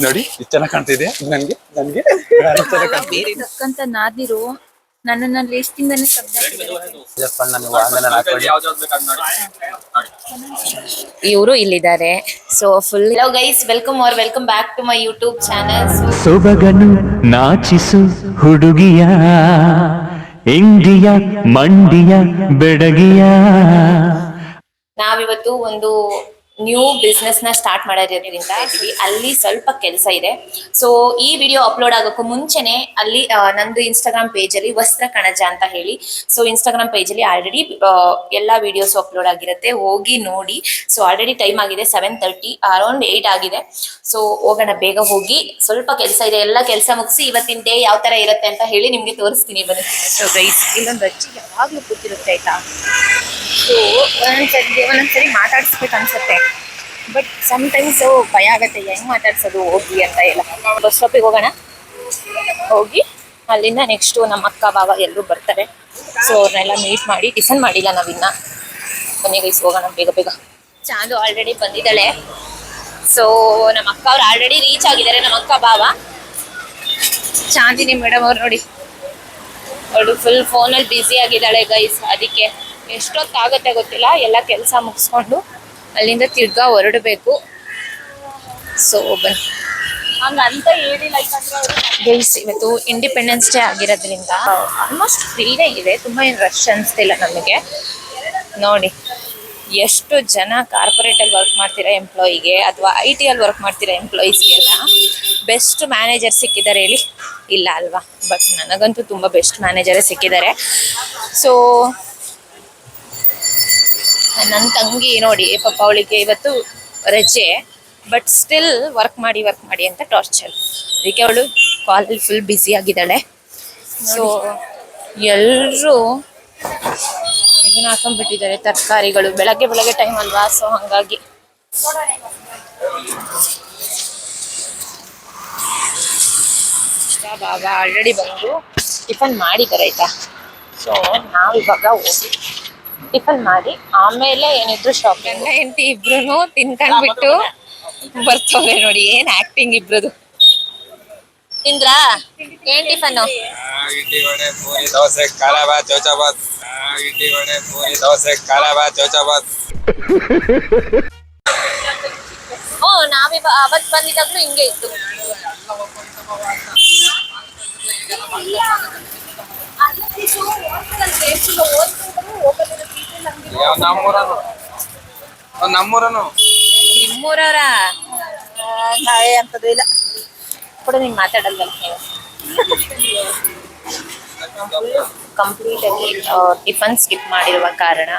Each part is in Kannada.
ಇದ್ ನೋಡಿ ಇದ್ ಚೆನ್ನಾಗ್ ಕಾಣ್ತಿದೆ ಇದ್. ನನ್ಗೆ ನನ್ಗೆ. ತಕ್ಕಂತ ನಾದಿರು ನನ್ನನ್ನ ಲೇಸ್ಟಿಂದನೇ ಇವರು ಇಲ್ಲಿದ್ದಾರೆ. So full hello guys welcome or welcome back to my YouTube channel ಸೊಬಗನು ನಾಚಿಸು ಹುಡುಗಿಯ ಇಂಡಿಯ ಮಂಡಿಯ ಬೆಡಗಿಯ. ನಾವಿವತ್ತು ಒಂದು ನ್ಯೂ ಬಿಸ್ನೆಸ್ನ ಸ್ಟಾರ್ಟ್ ಮಾಡೋದ್ರಿಂದ ಇದ್ದೀವಿ. ಅಲ್ಲಿ ಸ್ವಲ್ಪ ಕೆಲಸ ಇದೆ. ಸೊ ಈ ವಿಡಿಯೋ ಅಪ್ಲೋಡ್ ಆಗೋಕ್ಕೂ ಮುಂಚೆನೆ ಅಲ್ಲಿ ನಂದು ಇನ್ಸ್ಟಾಗ್ರಾಮ್ ಪೇಜ್ ಅಲ್ಲಿ ವಸ್ತ್ರ ಕಣಜ ಅಂತ ಹೇಳಿ. ಸೊ ಇನ್ಸ್ಟಾಗ್ರಾಮ್ ಪೇಜ್ ಅಲ್ಲಿ ಆಲ್ರೆಡಿ ಎಲ್ಲಾ ವಿಡಿಯೋಸ್ ಅಪ್ಲೋಡ್ ಆಗಿರುತ್ತೆ. ಹೋಗಿ ನೋಡಿ. ಸೊ ಆಲ್ರೆಡಿ ಟೈಮ್ ಆಗಿದೆ ಸೆವೆನ್ ತರ್ಟಿ ಅರೌಂಡ್ ಏಟ್ ಆಗಿದೆ. ಸೊ ಹೋಗೋಣ ಬೇಗ ಹೋಗಿ. ಸ್ವಲ್ಪ ಕೆಲಸ ಇದೆ. ಎಲ್ಲ ಕೆಲಸ ಮುಗಿಸಿ ಇವತ್ತಿನ ಡೇ ಯಾವ ತರ ಇರುತ್ತೆ ಅಂತ ಹೇಳಿ ನಿಮ್ಗೆ ತೋರಿಸ್ತೀನಿ ಬನ್ನಿ. ಸೊ ಗೈಸ್ ಇಲ್ಲೊಂದು ಅಜ್ಜಿ ಯಾವಾಗಲೂ ಕೂತಿರುತ್ತೆ ಆಯ್ತಾ? ಸೊ ಒಂದೊಂದ್ಸರಿ ಒಂದೊಂದ್ಸರಿ ಮಾತಾಡಿಸ್ಬೇಕು ಅನ್ಸುತ್ತೆ ಬಟ್ ಸಮ್ಟೈಮ್ಸ್ ಭಯ ಆಗತ್ತೆ. ಹೆಂಗ್ ಮಾತಾಡ್ಸೋದು? ಹೋಗಿ ಅಂತ ಎಲ್ಲ. ಬಸ್ ಸ್ಟಾಪಿಗೆ ಹೋಗೋಣ? ಹೋಗಿ, ಅಲ್ಲಿಂದ ನೆಕ್ಸ್ಟ್ ನಮ್ಮ ಅಕ್ಕ ಬಾವ ಎಲ್ಲರೂ ಬರ್ತಾರೆ. ಸೊ ಅವ್ರನ್ನೆಲ್ಲ ಮೀಟ್ ಮಾಡಿ ಟಿಫನ್ ಮಾಡಿಲ್ಲ ನಾವಿನ್ನ ಮನೆಗೆ ಗೈಸ್ ಹೋಗೋಣ, ಬೇಗ ಬೇಗ. ಚಾಂದು ಆಲ್ರೆಡಿ ಬಂದಿದ್ದಾಳೆ. ಸೊ ನಮ್ಮ ಅಕ್ಕ ಅವ್ರು ಆಲ್ರೆಡಿ ರೀಚ್ ಆಗಿದ್ದಾರೆ, ನಮ್ಮ ಅಕ್ಕ ಬಾಬಾ ಚಾಂದಿನಿ ಮೇಡಮ್ ಅವ್ರು ನೋಡಿ. ಅವಳು ಫುಲ್ ಫೋನಲ್ಲಿ ಬ್ಯುಸಿ ಆಗಿದ್ದಾಳೆ ಗೈಸ್ ಅದಕ್ಕೆ ಎಷ್ಟೊತ್ತಾಗುತ್ತೆ ಗೊತ್ತಿಲ್ಲ. ಎಲ್ಲ ಕೆಲಸ ಮುಗಿಸ್ಕೊಂಡು. ಅಲ್ಲಿಂದ ತಿರ್ಗಾ ಹೊರಡಬೇಕು. ಸೊ ಗೈಸ್ ಇವತ್ತು ಇಂಡಿಪೆಂಡೆನ್ಸ್ ಡೇ ಆಗಿರೋದ್ರಿಂದ ಆಲ್ಮೋಸ್ಟ್ ಫ್ರೀನೇ ಇದೆ ತುಂಬ ಏನು ರಶ್ ಅನಿಸ್ತಿಲ್ಲ ನಮಗೆ. ನೋಡಿ, ಎಷ್ಟು ಜನ ಕಾರ್ಪೊರೇಟಲ್ಲಿ ವರ್ಕ್ ಮಾಡ್ತೀರಾ ಎಂಪ್ಲಾಯಿಗೆ ಅಥವಾ ಐ ಟಿ ಅಲ್ಲಿ ವರ್ಕ್ ಮಾಡ್ತೀರಾ ಎಂಪ್ಲಾಯೀಸ್ಗೆಲ್ಲ ಬೆಸ್ಟ್ ಮ್ಯಾನೇಜರ್ ಸಿಕ್ಕಿದ್ದಾರೆ ಹೇಳಿ. ಇಲ್ಲ ಅಲ್ವಾ? ಬಟ್ ನನಗಂತೂ ತುಂಬ ಬೆಸ್ಟ್ ಮ್ಯಾನೇಜರೇ ಸಿಕ್ಕಿದ್ದಾರೆ. ಸೊ ನನ್ನ ತಂಗಿ ನೋಡಿ, ಪಾಪ ಅವಳಿಗೆ ಇವತ್ತು ರಜೆ ಬಟ್ ಸ್ಟಿಲ್ ವರ್ಕ್ ಮಾಡಿ ವರ್ಕ್ ಮಾಡಿ ಅಂತ ಟಾರ್ಚರ್ ಅದಕ್ಕೆ ಅವಳು ಕಾಲಲ್ಲಿ ಫುಲ್ ಬ್ಯುಸಿ ಆಗಿದ್ದಾಳೆ. ಸೊ ಎಲ್ಲರೂ ಇದನ್ನ ಹಾಕೊಂಡ್ಬಿಟ್ಟಿದ್ದಾರೆ, ತರಕಾರಿಗಳು. ಬೆಳಗ್ಗೆ ಬೆಳಗ್ಗೆ ಟೈಮ್ ಅಲ್ವಾ? ಸೊ ಹಂಗಾಗಿ. ಬಾಬಾ ಆಲ್ರೆಡಿ ಬಂದು ಟಿಫನ್ ಮಾಡಿದ್ದಾರೆ ಆಯ್ತಾ? ಸೊ ಇವಾಗ ಹೋಗಿ ಟಿಫನ್ ಮಾಡಿ ಆಮೇಲೆ ಏನಿದ್ರು ಶಾಪಿಂಗ್ ಹೆಂಡತಿ ಇಬ್ರು ತಿನ್ಕೊಂಡ್ಬಿಟ್ಟು ಬರ್ತವ್ರೆ ನೋಡಿ ಏನ್ ಆಕ್ಟಿಂಗ್ ಇಬ್ರದು. ತಿಂದ್ರಾ ಏನ್ ಟಿಫನ್? ಇಡ್ಲಿ ವಡೆ ಪೂರಿ ದೋಸೆ ಕಾಲಾಬಾತ್ ಚೌಚಾಬಾತ್ ಇಡ್ಲಿ ವಡೆ ಪೂರಿ ದೋಸೆ ಕಾಲಾಬಾತ್ ಚೌಚಾಬಾತ್ ಓ ನಾವಿವ ಅವತ್ ಬಂದಿದ್ದಾಗ್ಲೂ ಹಿಂಗೆ ಇತ್ತು. ನಮ್ಮೂರನು ನಮ್ಮೂರನು ನಿಮ್ಮೂರವ್ರ? ನಾವೇ ಅಂತದ್ದು ಇಲ್ಲ. ಕೂಡ ನೀವು ಮಾತಾಡಲ್ವಲ್ಲ ನೀವು ಕಂಪ್ಲೀಟ್ ಆಗಿ ಟಿಫನ್ ಸ್ಕಿಪ್ ಮಾಡಿರುವ ಕಾರಣ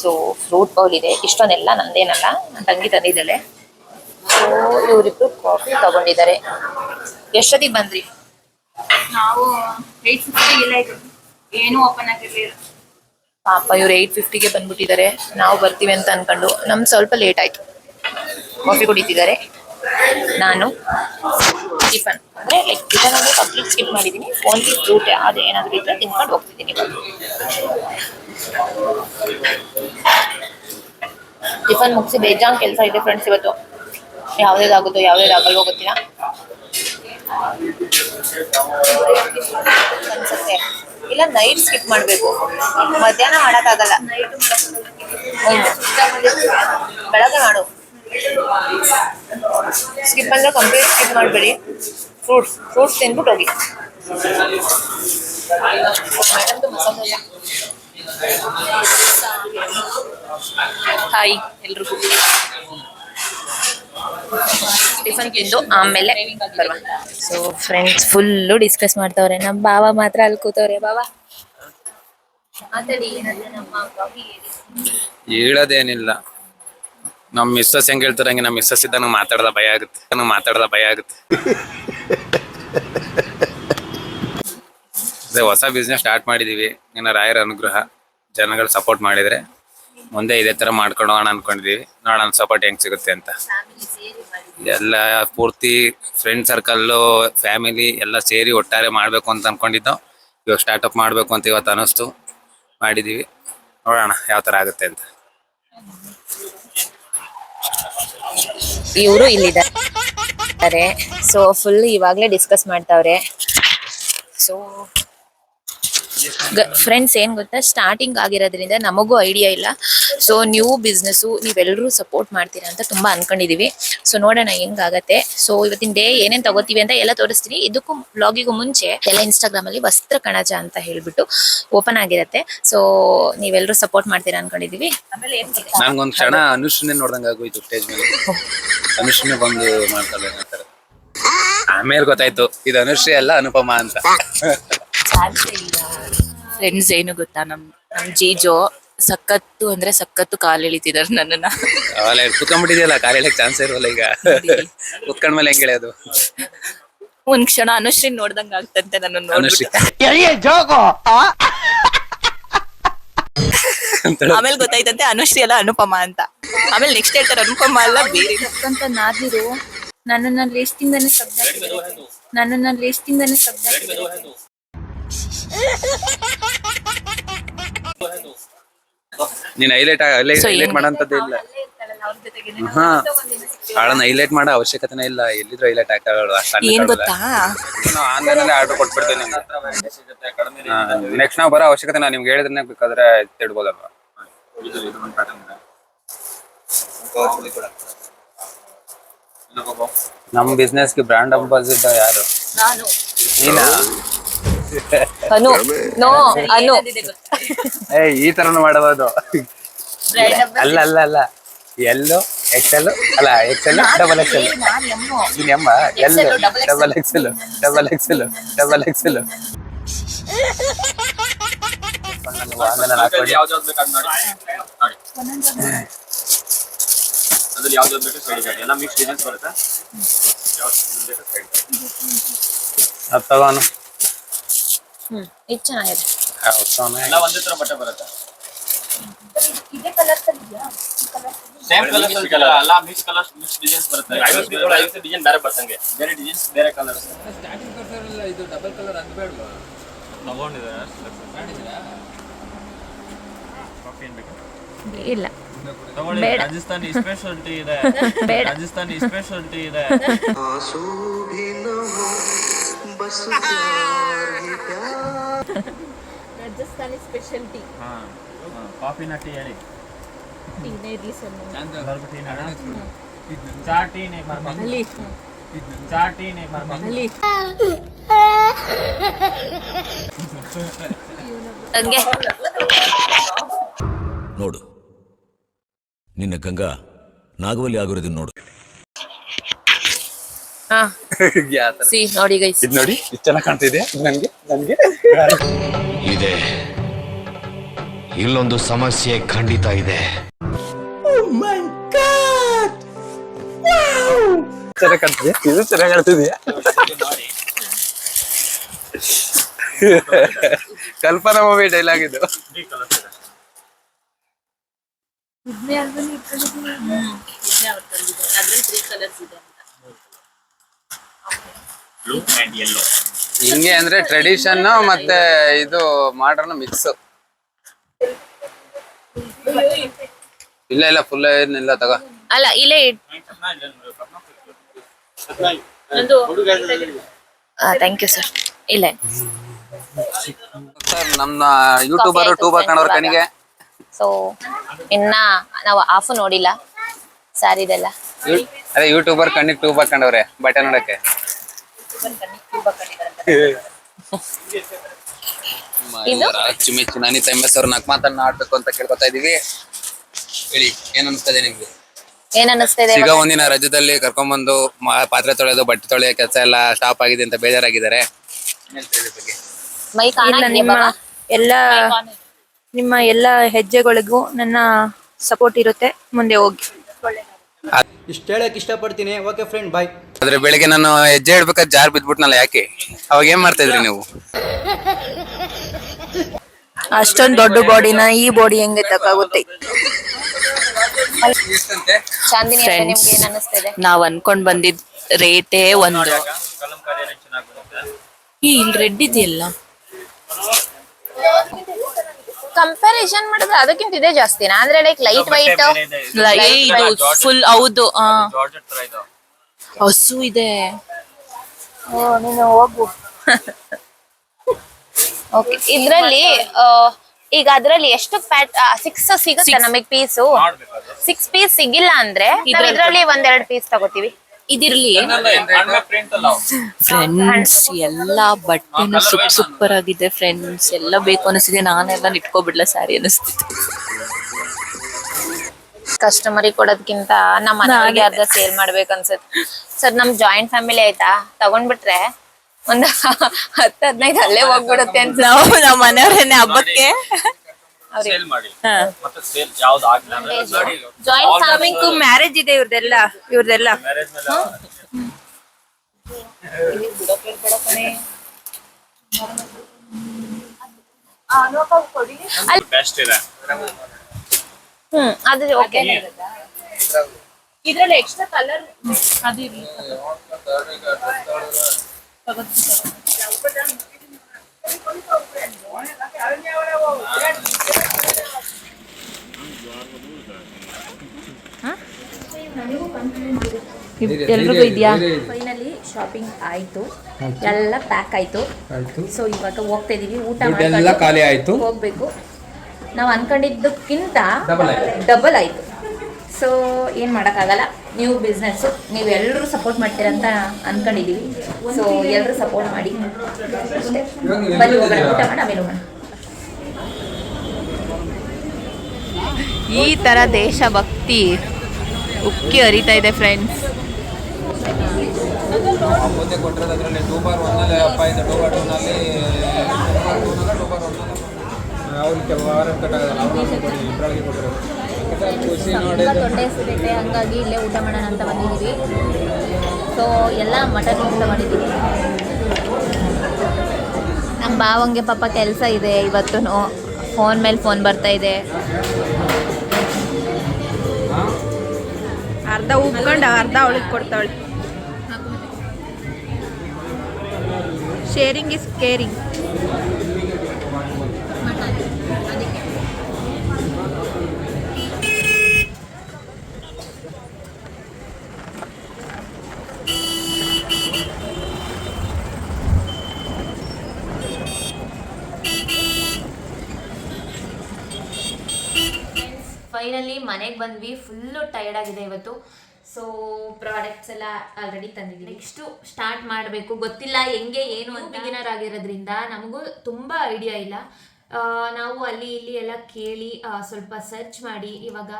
ಸೊ ಫ್ರೂಟ್ ಬೌಲ್ ಇದೆ. ಇಷ್ಟೊಂದೆಲ್ಲ ನಂದೇನಲ್ಲ ನನ್ನ ತಂಗಿ ತಂದಿದ್ದಾಳೆ. ಸೊ ಇವರಿಬ್ರು ಕಾಫಿ ತಗೊಂಡಿದ್ದಾರೆ. ಎಷ್ಟೊತ್ತಿಗೆ ಬಂದ್ರಿ? ನಾವು ಏಟ್ ಫಿಫ್ಟಿ ಏನೂ ಓಪನ್ ಪಾಪ ಇವ್ರು ಏಯ್ಟ್ ಫಿಫ್ಟಿಗೆ ಬಂದ್ಬಿಟ್ಟಿದ್ದಾರೆ. ನಾವು ಬರ್ತೀವಿ ಅಂತ ಅನ್ಕೊಂಡು ನಮ್ ಸ್ವಲ್ಪ ಲೇಟ್ ಆಯ್ತು. ಕಾಫಿ ಕುಡಿತಿದ್ದಾರೆ. ನಾನು ಟಿಫನ್ ಅಂದ್ರೆ ಲೈಕ್ ಟಿಫನ್ ಅಂದ್ರೆ ಕಂಪ್ಲೀಟ್ ಸ್ಕಿಪ್ ಮಾಡಿದ್ದೀನಿ ಓನ್ಲಿ ಫ್ರೂಟ್ ಅದು ಏನಾದರೂ ಇದ್ರೆ ತಿನ್ಕೊಂಡು ಹೋಗ್ತಿದ್ದೀನಿ ಟಿಫನ್ ಮುಗಿಸಿ ಬೇಜಾನ್ ಕೆಲಸ ಇದೆ ಫ್ರೆಂಡ್ಸ್ ಇವತ್ತು. ಯಾವ್ದೇದಾಗುತ್ತೋ ಆಗಲ್ಲ ಗೊತ್ತಿಲ್ಲ. ಅನ್ಸುತ್ತೆ. ಇಲ್ಲ ನೈಟ್ ಸ್ಕಿಪ್ ಮಾಡಬೇಕು. ಮಧ್ಯಾಹ್ನ ಮಾಡೋಕ್ಕಾಗಲ್ಲ. ಬೆಳಗ್ಗೆ ಮಾಡು. ಸ್ಕಿಪ್ ಅಂದ್ರೆ ಕಂಪ್ಲೀಟ್ ಸ್ಕಿಪ್ ಮಾಡಬೇಡಿ. ಫ್ರೂಟ್ಸ್ ಫ್ರೂಟ್ಸ್ ತಿನ್ಬಿಟ್ಟು ಹೋಗಿ. ಹಾಯ್ ಎಲ್ರಿಗೂ. ಟಿಫನ್ ತಿಂದು ಆಮೇಲೆ ಸೊ ಫ್ರೆಂಡ್ಸ್ ಡಿಸ್ಕಸ್ ಮಾಡ್ತಾವ್ರೆ. ನಮ್ಮ ಬಾವ ಮಾತ್ರ ಅಲ್ಲಿ ಕೂತವ್ರೆ. ಬಾವ ಹೇಳೋದೇನಿಲ್ಲ. ನಮ್ಮ ಮಿಸ್ಸಸ್ ಹೆಂಗ್ ಹೇಳ್ತಾರಂಗೆ ನಮ್ಮ ನಮ್ ಮಿಸ್ಸಸ್ ಇದ್ದ ಮಾತಾಡದ ಮಾತಾಡ್ದ ಭಯ ಆಗುತ್ತೆ. ನಂಗೆ ಮಾತಾಡ್ದ ಭಯ ಆಗುತ್ತೆ. ಅದೇ ಹೊಸ ಬಿಸ್ನೆಸ್ ಸ್ಟಾರ್ಟ್ ಮಾಡಿದೀವಿ. ಇನ್ನು ರಾಯರ ಅನುಗ್ರಹ ಜನಗಳು ಸಪೋರ್ಟ್ ಮಾಡಿದ್ರೆ. ಮುಂದೆ ಇದೇ ತರ ಮಾಡ್ಕೊಂಡು ಹೋಗೋಣ ಅನ್ಕೊಂಡಿದೀವಿ. ನೋಡೋಣ ಸಪೋರ್ಟ್ ಹೆಂಗ್ ಸಿಗುತ್ತೆ ಅಂತ. ಎಲ್ಲ ಪೂರ್ತಿ ಫ್ರೆಂಡ್ ಸರ್ಕಲ್ಲು ಫ್ಯಾಮಿಲಿ ಎಲ್ಲ ಸೇರಿ ಒಟ್ಟಾರೆ ಮಾಡಬೇಕು ಅಂತ ಅನ್ಕೊಂಡಿದ್ದು. ಇವಾಗ ಸ್ಟಾರ್ಟಪ್ ಮಾಡಬೇಕು ಅಂತ ಇವತ್ತು ಅನ್ನಿಸ್ತು ಮಾಡಿದೀವಿ. ನೋಡೋಣ ಯಾವ ತರ ಆಗುತ್ತೆ ಅಂತ. ಇವರು ಇಲ್ಲಿದ್ದಾರೆ. ಸೊ ಫುಲ್ ಇವಾಗ್ಲೇ ಡಿಸ್ಕಸ್ ಮಾಡ್ತಾವ್ರೆ. ಸೊ ಫ್ರೆಂಡ್ಸ್ ಏನ್ ಗೊತ್ತಾ? ಸ್ಟಾರ್ಟಿಂಗ್ ಆಗಿರೋದ್ರಿಂದ ನಮಗೂ ಐಡಿಯಾ ಇಲ್ಲ. ಸೊ ನ್ಯೂ ಬಿಸ್ನೆಸ್ಸು ನೀವೆಲ್ಲರೂ ಸಪೋರ್ಟ್ ಮಾಡ್ತೀರಾ ಅಂತ ತುಂಬಾ ಅನ್ಕೊಂಡಿದೀವಿ. ಸೊ ನೋಡೋಣ ಹೆಂಗಾಗತ್ತೆ. ಸೊ ಇವತ್ತಿನ ಡೇ ಏನೇನ್ ತಗೋತೀವಿ ಅಂತ ಎಲ್ಲ ತೋರಿಸ್ತೀನಿ. ಇದಕ್ಕೂ ಬ್ಲಾಗಿಗೂ ಮುಂಚೆ ಎಲ್ಲ ಇನ್ಸ್ಟಾಗ್ರಾಮ್ ಅಲ್ಲಿ ವಸ್ತ್ರ ಕಣಜ ಅಂತ ಹೇಳ್ಬಿಟ್ಟು ಓಪನ್ ಆಗಿರತ್ತೆ. ಸೊ ನೀವೆಲ್ಲರೂ ಸಪೋರ್ಟ್ ಮಾಡ್ತೀರಾ ಅನ್ಕೊಂಡಿದೀವಿ. ಆಮೇಲೆ ಏನ್ ಗೊತ್ತಾ? ನಂಗೊಂದ್ ಕ್ಷಣ ಅನುಶ್ರೀನೇ ನೋಡ್ದಂಗ ಆಗೋಯ್ತು ಸ್ಟೇಜ್ ಮೇಲೆ. ಅನುಶ್ರೀನೇ ಬಂದು ಮಾಡ್ತಾರೆ ಅಂತಾರೆ ಆಮೇಲೆ ಗೊತ್ತಾಯ್ತು. ಇದು ಅನುಶ್ರೀ ಅಲ್ಲ ಅನುಪಮ ಅಂತ. ಫ್ರೆಂಡ್ಸ್ ಏನು ಗೊತ್ತಾ? ನಮ್ ನಮ್ ಜೀಜು ಸಖತ್ತು ಅಂದ್ರೆ ಸಖತ್ತು ಕಾಲ್ ಎಳಿತಿದಾರೆ ನನ್ನನ್ನ ಕುತ್ಕೊಂಡ್ಬಿಟ್ಟಿದೆಯಲ್ಲ ಕಾಲ ಹೇಳಕ್ ಚಾನ್ಸ್ ಇರೋಲ್ಲ ಈಗ ಕುತ್ಕೊಂಡ್ಮೇಲೆ ಹೆಂಗ್ ಹೇಳೋದು ಒಂದ್ ಕ್ಷಣ ಅನುಶ್ರೀ ನೋಡ್ದಂಗ ಆಗ್ತಂತೆ ನನ್ನ ಅನುಶ್ರೀ. ಆಮೇಲೆ ಗೊತ್ತಾಯ್ತಂತೆ ಅನುಶ್ರೀ ಅಲ್ಲ ಅನುಪಮ ಅಂತ. ಆಮೇಲೆ ನೆಕ್ಸ್ಟ್ ಹೇಳ್ತಾರೆ ಅನುಪಮ ಅಲ್ಲ ಬೇರೆ. ಅಂತ ನಾದಿರು ನನ್ನನ್ನ ಲೇಸ್ಟಿಂದಾನೆ ಶಬ್ದ ನನ್ನನ್ನ ಲಿಸ್ಟಿಂದನೇ ಸಬ್ದಾಕಿದ್ರು ನೀನ್ ಹೈಲೈಟ್? ಮಾಡಂತದ್ದೇ ಇಲ್ಲ. ಹಾ ಅವಳನ್ನ ಹೈಲೈಟ್ ಮಾಡೋ ಅವಶ್ಯಕತೆನೇ ಇಲ್ಲ. ಎಲ್ಲಿದ್ರು ಹೈಲೈಟ್ ಹಾಕೋಳು ಏನ್ ಗೊತ್ತಾ? ಆನ್ಲೈನ್ ಅಲ್ಲಿ ಆರ್ಡರ್ ಕೊಟ್ಬಿಡ್ತೇನೆ ನೆಕ್ಸ್ಟ್ ನಾವು ಬರೋ ಅವಶ್ಯಕತೆ ನಾನು ನಿಮ್ಗೆ ಹೇಳಿದ್ರೆ ಬೇಕಾದ್ರೆ ತಿಳ್ಬೋದಲ್ವಾ? ನಮ್ ಬಿಸ್ನೆಸ್ಗೆ ಬ್ರ್ಯಾಂಡ್ ಅಂಬಾಸಿಡರ್ ಯಾರು? ನೀನಾ? ಅನು ನೋ ಅನು. ಏ ಈ ತರನು ಮಾಡಬಹುದು ಅಲ್ಲ ಅಲ್ಲ ಅಲ್ಲ. ಎಲ್ಲೋ ಎಕ್ಸೆಲ್ ಅಲ್ಲ ಎಕ್ಸೆಲ್ ಡಬಲ್ ಎಕ್ಸೆಲ್ ನೀನ್ ಎಮ್ಮ. ಎಲ್ಲೋ double XL double XL double XL ಅದ್ರಲ್ಲಿ ಯಾವ್ದು ಬೇಕು ಸೈಡ್ ಎಲ್ಲ ಮಿಕ್ಸ್ ಡಿಸೈನ್ಸ್ ಬರುತ್ತೆ. ಅದ್ ತಗೋನು ಹ್ಮ್ ಇದು ಚೆನ್ನಾಗಿದೆ. ಹೌದ್ ತಗೋನು. ಎಲ್ಲ ಒಂದೇ ತರ ಬಟ್ಟೆ ಬರುತ್ತೆ. ಸೇಮ್ ಕಲರ್ ಸಿಗಲ್ಲ ಎಲ್ಲ ಮಿಕ್ಸ್ ಕಲರ್ಸ್ ಮಿಕ್ಸ್ ಡಿಸೈನ್ಸ್ ಬರುತ್ತೆ. ಐವತ್ತು ಐವತ್ತು ಡಿಸೈನ್ ಬೇರೆ ಬರ್ತಂಗೆ. ಬೇರೆ ಡಿಸೈನ್ಸ್ ಬೇರೆ ಕಲರ್ಸ್ ಇಲ್ಲ. ತಗೊಳ್ಳಿ ಬೇಡ. ರಾಜಸ್ಥಾನಿ ಸ್ಪೆಷಾಲಿಟಿ ಇದೆ. ರಾಜಸ್ಥಾನಿ ಸ್ಪೆಷಾಲಿಟಿ ಇದೆ. ಹಾ ಕಾಫಿ ನಟ್ಟಿ ಹೇಳಿ. ಬರ್ಬು ಟೀ ನಾ? ಚಾ ಟೀನೇ ಬರ್ಬು. ಚಾ ಟೀನೇ ಬರ್ಬು. ಹಂಗೆ ನೋಡು. ನಿನ್ನ ಗಂಗಾ ನಾಗವಲ್ಲಿ ಆಗಿರೋದನ್ನ ನೋಡು. ಹಾ? ಸಿ ನೋಡಿ ಗೈಸ್ ಇದ್ ನೋಡಿ ಇದ್ ಚೆನ್ನಾಗ್ ಕಾಣ್ತಿದೆ ನನ್ಗೆ ನನ್ಗೆ. ಇದೆ. ಇಲ್ಲೊಂದು ಸಮಸ್ಯೆ ಖಂಡಿತ ಇದೆ. ಚೆನ್ನಾಗಿ ಕಾಣ್ತಿದೆ. ಇದು ಚೆನ್ನಾಗ್ ಕಾಣ್ತಿದೆ. ಕಲ್ಪನಾ ಮೂವಿ ಡೈಲಾಗ್ ಇದು. ಹಿಂಗೆ ಅಂದ್ರೆ ಟ್ರೆಡಿಷನ್ ಮತ್ತೆ ಇದು ಮಾಡ್ರನ್ ಮಿಕ್ಸ್ ಇಲ್ಲ ಇಲ್ಲ ಫುಲ್ ಏನಿಲ್ಲ ತಗೋ. ಅಲ್ಲ ಇಲ್ಲೇ ಥ್ಯಾಂಕ್ ಯು ಸರ್ ಇಲ್ಲ. ಸರ್ ನಮ್ಮ ಯೂಟ್ಯೂಬರ್ ಟೂಬ್ ಹಾಕೊಂಡವ್ರ ಕಣಿಗೆ ಸೊ ಇನ್ನ ನಾವು ಆಫ್ ನೋಡಿಲ್ಲ. ಸಾರಿದೆಲ್ಲ ಅದೇ ಯೂಟ್ಯೂಬರ್ ಕಣ್ಣಿಗೆ ಟೂಬ್ ಹಾಕೊಂಡವ್ರೆ ಬಟ್ಟೆ ನೋಡಕ್ಕೆ? ಅಚ್ಚುಮೆಚ್ಚು ಅನಿತಾ ಎಂ ಎಸ್ ಅವ್ರ ನಾಲ್ಕು ಮಾತನ್ನ ಆಡ್ಬೇಕು ಅಂತ ಕೇಳ್ಕೊತಾ ಇದೀವಿ. ಹೇಳಿ ಏನ್ ಅನಿಸ್ತದೆ ನಿಮ್ಗೆ? ಏನ್ ಈಗ ಒಂದಿನ ರಜದಲ್ಲಿ ಕರ್ಕೊಂಡ್ಬಂದು ಬಂದು ಪಾತ್ರೆ ತೊಳೆಯೋದು ಬಟ್ಟೆ ತೊಳೆಯೋ ಕೆಲಸ ಎಲ್ಲ ಸ್ಟಾಪ್ ಆಗಿದೆ ಅಂತ ಬೇಜಾರಾಗಿದ್ದಾರೆ. ಏನ್ ಹೇಳ್ತೀರಿ ಇದ್ರ ಬಗ್ಗೆ? ಮೈ ಇಲ್ಲ ನಿಮ್ಮ ಎಲ್ಲ ನಿಮ್ಮ ಎಲ್ಲ ಹೆಜ್ಜೆಗಳಿಗೂ ನನ್ನ ಸಪೋರ್ಟ್ ಇರುತ್ತೆ. ಮುಂದೆ ಹೋಗಿ. ಇಷ್ಟ ಹೇಳಕ್ ಇಷ್ಟಪಡ್ತೀನಿ. ಓಕೆ ಫ್ರೆಂಡ್ ಬಾಯ್ ಆದ್ರೆ ಬೆಳಿಗ್ಗೆ ನಾನು ಹೆಜ್ಜೆ ಇಡ್ಬೇಕಾದ್ ಜಾರ್ ಬಿದ್ಬಿಟ್ನಲ್ಲ ಯಾಕೆ? ಅವಾಗ ಏನ್ ಮಾಡ್ತಾ ಇದ್ರಿ ನೀವು? ಅಷ್ಟೊಂದ್ ದೊಡ್ಡ ಬಾಡಿನ ಈ ಬಾಡಿ ಹೆಂಗೆ ತಕ್ಕಾಗುತ್ತೆ? ಚಾಂದಿನಿ ಅವ್ರೆ, Friends. ನಿಮ್ಗೆ ಏನ್ ಅನ್ನಿಸ್ತಿದೆ? ನಾವ್ ಅನ್ಕೊಂಡ್ ಬಂದಿದ್ ರೇಟೇ ಒಂದು. ಈ ಇಲ್ಲಿ ರೆಡ್ ಇದೆಯಲ್ಲ? ಕಂಪ್ಯಾರಿಸನ್ ಮಾಡಿದ್ರೆ ಅದಕ್ಕಿಂತ ಇದೇ ಜಾಸ್ತಿನಾ? ಅಂದ್ರೆ ಲೈಕ್ ಲೈಟ್ ವೈಟ್ ಇದು. ಫುಲ್ ಹೌದು ಆ. ಹಸು ಇದೆ. ಓ ನೀನು ಹೋಗು. ಓಕೆ ಇದ್ರಲ್ಲಿ ಆ, ಈಗ ಅದ್ರಲ್ಲಿ ಎಷ್ಟು ಪ್ಯಾಟ್ ಸಿಕ್ಸ್ ಸಿಗುತ್ತೆ ನಮಗೆ ಪೀಸು ಸಿಕ್ಸ್ ಪೀಸ್ ಸಿಗಿಲ್ಲ ಅಂದ್ರೆ ನಾವ್ ಇದ್ರಲ್ಲಿ ಒಂದೆರಡು ಪೀಸ್ ತಗೋತೀವಿ. ಇದಿರ್ಲಿ. ಫ್ರೆಂಡ್ಸ್ ಎಲ್ಲಾ ಬಟ್ಟೆನು ಸೂಪ್ ಸೂಪರ್ ಆಗಿದೆ ಫ್ರೆಂಡ್ಸ್ ಎಲ್ಲ ಬೇಕು ಅನಿಸ್ತಿದೆ. ನಾನೆಲ್ಲ ಇಟ್ಕೋಬಿಡ್ಲಾ ಸ್ಯಾರಿ ಅನಿಸ್ತಿದೆ ಕಸ್ಟಮರಿಗೆ ಕೊಡೋದಕ್ಕಿಂತ ನಮ್ಮ ಮನೆಯವ್ರಿಗೆ ಅರ್ಧ ಸೇಲ್ ಮಾಡ್ಬೇಕು ಅನ್ಸುತ್ತೆ. ಸರ್ ನಮ್ ಜಾಯಿಂಟ್ ಫ್ಯಾಮಿಲಿ ಆಯ್ತಾ? ತಗೊಂಡ್ಬಿಟ್ರೆ ಒಂದ್ ಹತ್ ಹದಿನೈದು ಅಲ್ಲೇ ಹೋಗ್ಬಿಡುತ್ತೆ ಅಂತ ನಾವು ನಮ್ಮ ಮನೆಯವ್ರೇನೆ ಹಬ್ಬಕ್ಕೆ. ಸೇಲ್ ಮಾಡಿ. ಮತ್ತೆ ಸೇಲ್ ಯಾವ್ದು ಆಗ್ಲಿಲ್ಲ ಅಂದ್ರೆ ನೋಡಿ ಜಾಯಿಂಟ್ ಕಮಿಂಗ್ ಮ್ಯಾರೇಜ್ ಇದೆ ಇವ್ರದೆಲ್ಲ ಇವ್ರದೆಲ್ಲ. ಮ್ಯಾರೇಜ್ ಮೇಲೆ ಬೆಸ್ಟ್ ಇದೆ. ಹ್ಮ್ ಅದು ಓಕೆ ಇದ್ರಲ್ಲಿ ಎಕ್ಸ್ಟ್ರಾ ಕಲರ್ ಅದಿರ್ಲಿ ಎಲ್ರಿಗೂ ಇದೆಯಾ? ಫೈನಲಿ ಶಾಪಿಂಗ್ ಆಯ್ತು. ಎಲ್ಲ ಪ್ಯಾಕ್ ಆಯ್ತು. ಸೊ ಇವಾಗ ಹೋಗ್ತಾ ಇದೀವಿ ಊಟ ಖಾಲಿ ಆಯ್ತು. ಹೋಗ್ಬೇಕು. ನಾವು ಅನ್ಕೊಂಡಿದ್ದಕ್ಕಿಂತ ಡಬಲ್ ಆಯ್ತು. ಸೊ ಏನ್ ಮಾಡೋಕ್ಕಾಗಲ್ಲ. ನೀವು ಬಿಸ್ನೆಸ್ ನೀವು ಎಲ್ಲರೂ ಸಪೋರ್ಟ್ ಮಾಡ್ತೀರಂತ ಅನ್ಕೊಂಡಿದೀವಿ. ಸೊ ಎಲ್ಲರೂ ಸಪೋರ್ಟ್ ಮಾಡಿ. ಬನ್ನಿ ಹೋಗೋಣ ಊಟ ಮಾಡಿ ಆಮೇಲೆ ಹೋಗೋಣ ಈ ತರ ದೇಶಭಕ್ತಿ ಉಕ್ಕಿ ಹರಿತಾ ಇದೆ ಫ್ರೆಂಡ್ಸ್ ಮುಂದೆ ಕೊಟ್ಟಿರೋದು ಟೂ ಬಾರ್ ಒನ್ನಲ್ಲಿ ಅಪ್ಪ ಇದೆ ಟೂ ಬಾರ್ ಒನ್ನಲ್ಲಿ ಟೂ ಬಾರ್ ಒನ್ನಲ್ಲಿ ಅವ್ರು ಕೆಲವು ವಾರ ಕಟ್ಟಾಗಲ್ಲ ಅವ್ರು ಇಬ್ಬರಿಗೆ ಕೊಟ್ಟಿರೋದು ಖುಷಿ ನೋಡಿ ಸಿಗುತ್ತೆ ಹಂಗಾಗಿ ಇಲ್ಲೇ ಊಟ ಮಾಡೋಣ ಅಂತ ಬಂದಿದ್ದೀವಿ. ಸೊ ಎಲ್ಲ ಮಟನ್ ಊಟ ಮಾಡಿದ್ದೀವಿ. ನಮ್ಮ ಭಾವಂಗೆ ಪಾಪ ಕೆಲಸ ಇದೆ ಇವತ್ತು ಫೋನ್ ಮೇಲೆ ಫೋನ್ ಬರ್ತಾ ಇದೆ. ಅರ್ಧ ಉಬ್ಕೊಂಡು ಅರ್ಧ ಅವಳಿಗೆ ಕೊಡ್ತಾಳೆ ಶೇರಿಂಗ್ ಇಸ್ ಕೇರಿಂಗ್ ಫೈನಲಿ ಮನೆಗೆ ಬಂದ್ವಿ. ಫುಲ್ಲು ಟೈರ್ಡ್ ಆಗಿದೆ ಇವತ್ತು. ಸೊ ಪ್ರಾಡಕ್ಟ್ಸ್ ಎಲ್ಲ ಆಲ್ರೆಡಿ ತಂದಿದ್ದೀನಿ ನೆಕ್ಸ್ಟು ಸ್ಟಾರ್ಟ್ ಮಾಡಬೇಕು. ಗೊತ್ತಿಲ್ಲ ಹೆಂಗೆ ಏನು ಅಂತ. ಆಗಿರೋದ್ರಿಂದ ನಮಗೂ ತುಂಬ ಐಡಿಯಾ ಇಲ್ಲ. ನಾವು ಅಲ್ಲಿ ಇಲ್ಲಿ ಎಲ್ಲ ಕೇಳಿ ಸ್ವಲ್ಪ ಸರ್ಚ್ ಮಾಡಿ, ಇವಾಗ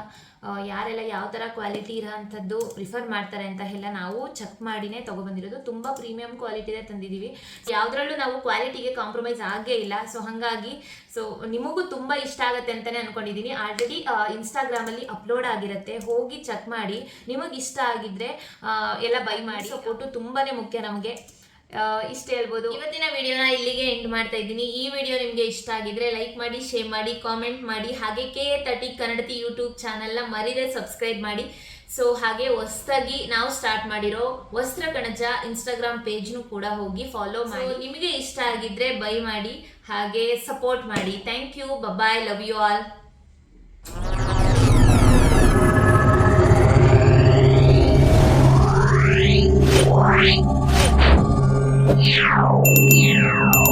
ಯಾರೆಲ್ಲ ಯಾವ ಥರ ಕ್ವಾಲಿಟಿ ಇರೋ ಅಂಥದ್ದು ಪ್ರಿಫರ್ ಮಾಡ್ತಾರೆ ಅಂತ ಎಲ್ಲ ನಾವು ಚೆಕ್ ಮಾಡಿನೇ ತೊಗೊಬಂದಿರೋದು. ತುಂಬ ಪ್ರೀಮಿಯಂ ಕ್ವಾಲಿಟಿನೇ ತಂದಿದ್ದೀವಿ ಯಾವುದ್ರಲ್ಲೂ ನಾವು ಕ್ವಾಲಿಟಿಗೆ ಕಾಂಪ್ರಮೈಸ್ ಆಗೇ ಇಲ್ಲ. ಸೊ ಹಾಗಾಗಿ ಸೊ ನಿಮಗೂ ತುಂಬ ಇಷ್ಟ ಆಗುತ್ತೆ ಅಂತಲೇ ಅನ್ಕೊಂಡಿದ್ದೀನಿ ಆಲ್ರೆಡಿ ಇನ್ಸ್ಟಾಗ್ರಾಮಲ್ಲಿ ಅಪ್ಲೋಡ್ ಆಗಿರುತ್ತೆ. ಹೋಗಿ ಚೆಕ್ ಮಾಡಿ. ನಿಮಗೆ ಇಷ್ಟ ಆಗಿದ್ದರೆ ಎಲ್ಲ ಬೈ ಮಾಡಿ. ಫೋಟೋ ತುಂಬಾ ಮುಖ್ಯ ನಮಗೆ. ಇಷ್ಟ ಹೇಳ್ಬೋದು. ಇವತ್ತಿನ ವಿಡಿಯೋನ ಇಲ್ಲಿಗೆ ಎಂಡ್ ಮಾಡ್ತಾ ಇದ್ದೀನಿ. ಈ ವಿಡಿಯೋ ನಿಮಗೆ ಇಷ್ಟ ಆಗಿದ್ರೆ ಲೈಕ್ ಮಾಡಿ ಶೇರ್ ಮಾಡಿ ಕಾಮೆಂಟ್ ಮಾಡಿ. ಹಾಗೆ K A thirty Kannadati YouTube ಚಾನಲ್ನ ಮರಿದೆ ಸಬ್ಸ್ಕ್ರೈಬ್ ಮಾಡಿ. ಸೊ ಹಾಗೆ ಹೊಸದಾಗಿ ನಾವು ಸ್ಟಾರ್ಟ್ ಮಾಡಿರೋ ವಸ್ತ್ರ ಕಣಜ ಇನ್ಸ್ಟಾಗ್ರಾಮ್ ಪೇಜ್ನು ಕೂಡ ಹೋಗಿ ಫಾಲೋ ಮಾಡಿ. ನಿಮಗೆ ಇಷ್ಟ ಆಗಿದ್ರೆ ಬೈ ಮಾಡಿ ಹಾಗೆ ಸಪೋರ್ಟ್ ಮಾಡಿ. Thank you bye love you all 喵喵。